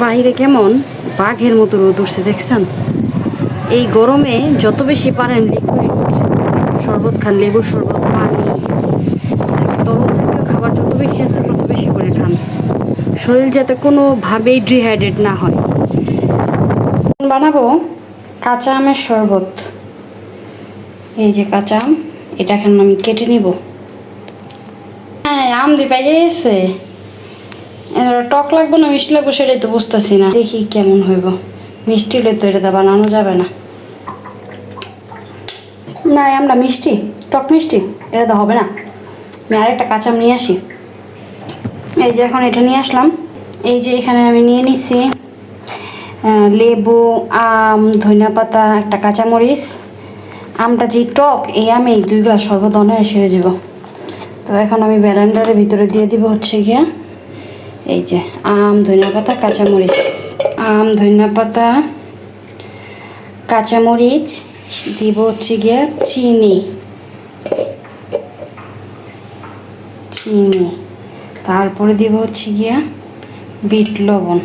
বাইরে কেমন? বাঘের মতো রোদ উঠছে, দেখছেন? এই গরমে যত বেশি পারেন লিকুইড শরবত খান, লেবুর শরবত, পানি তরল জাতীয় খাবার যত বেশি আছে তত বেশি করে খান। শরীর যাতে কোনোভাবেই ডিহাইড্রেট না হয়। বানাবো কাঁচা আমের শরবত। এই যে কাঁচা আম, এটা এখন আমি কেটে নিব। হ্যাঁ আম দিয়ে পেয়ে গেছে টক লাগবো না, মিষ্টি লাগবো সেটাই তো বুঝতেছি না। দেখি কেমন হইব। মিষ্টি হলে তো এটা বানানো যাবে না। না আমরা মিষ্টি, টক মিষ্টি, এটা তো হবে না। আমি আরেকটা কাঁচা আম নিয়ে আসি। এই যে এখন এটা নিয়ে আসলাম। এই যে এখানে আমি নিয়ে নিছি লেবু, আম, ধনিয়া পাতা, একটা কাঁচামরিচ। আমটা যে টক, এই আমি দুই গ্লাস শরবত অনায়াসে হয়ে যাব। তো এখন আমি ব্যালেন্ডারের ভিতরে দিয়ে দিব হচ্ছে গিয়া। এই যে, আম, ধনিয়া পাতা, কাঁচামরিচ। আম, ধনিয়া পাতা, কাঁচামরিচ, দিব হচ্ছে গিয়া চিনি। চিনি। তারপরে দিব হচ্ছে গিয়া বিট লবণ।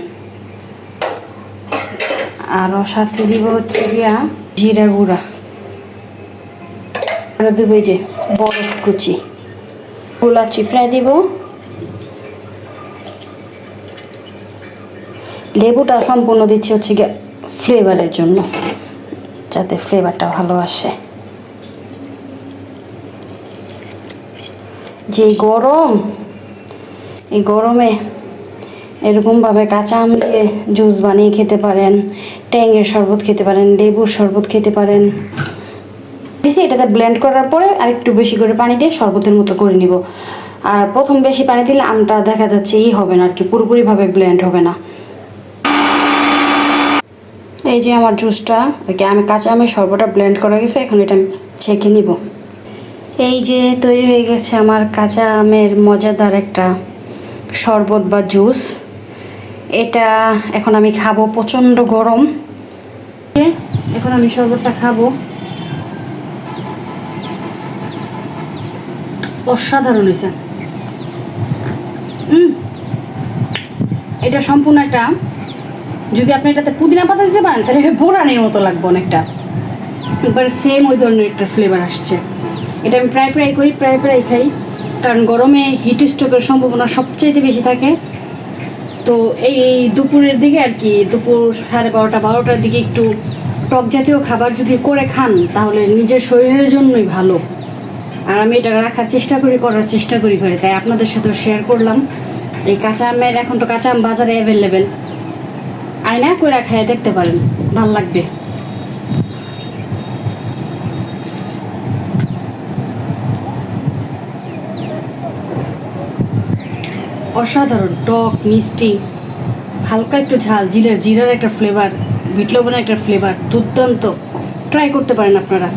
আরও সাথে দিব হচ্ছে গিয়া জিরা গুঁড়া। আরও দিব যে বরফ কুচি। গোলা চিপড়ায় দিব। লেবুটা সম্পূর্ণ দিচ্ছি হচ্ছে গিয়ে ফ্লেভারের জন্য, যাতে ফ্লেভারটা ভালো আসে। যে গরম, এই গরমে এরকমভাবে কাঁচা আম দিয়ে জুস বানিয়ে খেতে পারেন, ট্যাঙের শরবত খেতে পারেন, লেবুর শরবত খেতে পারেন। দিছি এটাতে ব্লেন্ড করার পরে আরেকটু বেশি করে পানি দিয়ে শরবতের মতো করে নিব। আর প্রথম বেশি পানি দিলে আমটা দেখা যাচ্ছে ই হবে না আর কি, পুরোপুরিভাবে ব্লেন্ড হবে না। এই যে আমার জুসটা, আর কি, আমি কাঁচা আমের শরবতটা ব্লেন্ড করা গেছে, এখন এটা আমি ছেঁকে নিব। এই যে তৈরি হয়ে গেছে আমার কাঁচা আমের মজাদার একটা শরবত বা জুস। এটা এখন আমি খাব প্রচণ্ড গরম। এখন আমি শরবতটা খাব। অসাধারণ হয়েছে। এটা সম্পূর্ণ একটা যদি আপনি এটাতে পুদিনা পাতা দিতে পারেন, তাহলে এটা বোরানির মতো লাগবে অনেকটা। এবার সেম ওই ধরনের একটা ফ্লেভার আসছে। এটা আমি প্রায় প্রায় করি, প্রায় প্রায় খাই। কারণ গরমে হিট স্ট্রোকের সম্ভাবনা সবচাইতে বেশি থাকে। তো এই দুপুরের দিকে আর কি, দুপুর সাড়ে বারোটা, বারোটার দিকে একটু টক জাতীয় খাবার যদি করে খান, তাহলে নিজের শরীরের জন্যই ভালো। আর আমি এটা রাখার চেষ্টা করি, করার চেষ্টা করি করে তাই আপনাদের সাথেও শেয়ার করলাম। এই কাঁচা আমের, এখন তো কাঁচা আম বাজারে অ্যাভেলেবেল আয়না করে খেয়ে দেখতে পারেন, ভালো লাগবে। অসাধারণ, টক, মিষ্টি, হালকা একটু ঝাল জিরার জিরার একটা ফ্লেভার বিট লবণের একটা ফ্লেভার দুর্দান্ত। ট্রাই করতে পারেন আপনারা।